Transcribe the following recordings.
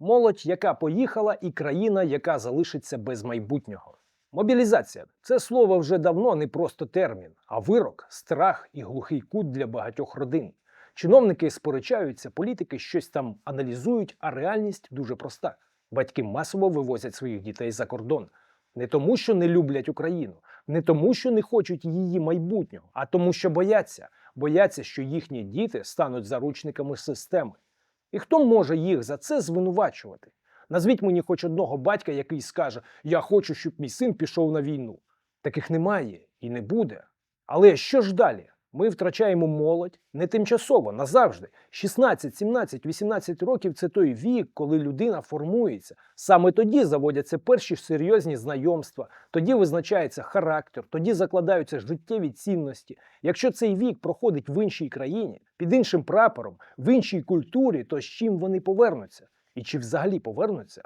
Молодь, яка поїхала, і країна, яка залишиться без майбутнього. Мобілізація це слово вже давно не просто термін, а вирок, страх і глухий кут для багатьох родин. Чиновники сперечаються, політики щось там аналізують, а реальність дуже проста. Батьки масово вивозять своїх дітей за кордон. Не тому, що не люблять Україну, не тому, що не хочуть її майбутнього, а тому, що бояться. Бояться, що їхні діти стануть заручниками системи. І хто може їх за це звинувачувати? Назвіть мені хоч одного батька, який скаже: Я хочу, щоб мій син пішов на війну. Таких немає і не буде. Але що ж далі? Ми втрачаємо молодь не тимчасово, назавжди. 16, 17, 18 років це той вік, коли людина формується. Саме тоді заводяться перші серйозні знайомства, тоді визначається характер, тоді закладаються життєві цінності. Якщо цей вік проходить в іншій країні, під іншим прапором, в іншій культурі, то з чим вони повернуться? І чи взагалі повернуться?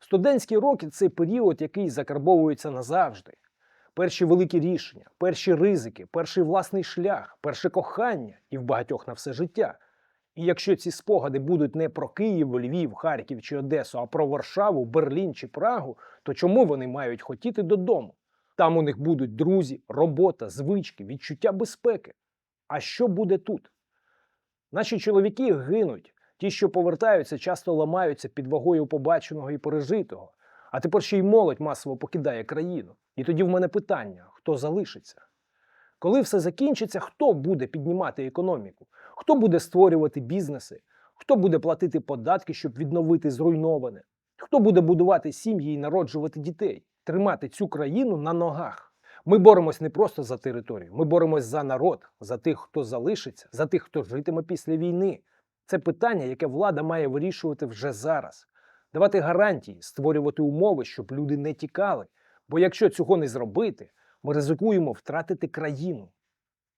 Студентські роки це період, який закарбовується назавжди. Перші великі рішення, перші ризики, перший власний шлях, перше кохання і в багатьох на все життя. І якщо ці спогади будуть не про Київ, Львів, Харків чи Одесу, а про Варшаву, Берлін чи Прагу, то чому вони мають хотіти додому? Там у них будуть друзі, робота, звички, відчуття безпеки. А що буде тут? Наші чоловіки гинуть. Ті, що повертаються, часто ламаються під вагою побаченого і пережитого. А тепер ще й молодь масово покидає країну. І тоді в мене питання: хто залишиться? Коли все закінчиться, хто буде піднімати економіку? Хто буде створювати бізнеси? Хто буде платити податки, щоб відновити зруйноване? Хто буде будувати сім'ї і народжувати дітей, тримати цю країну на ногах? Ми боремось не просто за територію, ми боремось за народ, за тих, хто залишиться, за тих, хто житиме після війни. Це питання, яке влада має вирішувати вже зараз. Давати гарантії, створювати умови, щоб люди не тікали. Бо якщо цього не зробити, ми ризикуємо втратити країну.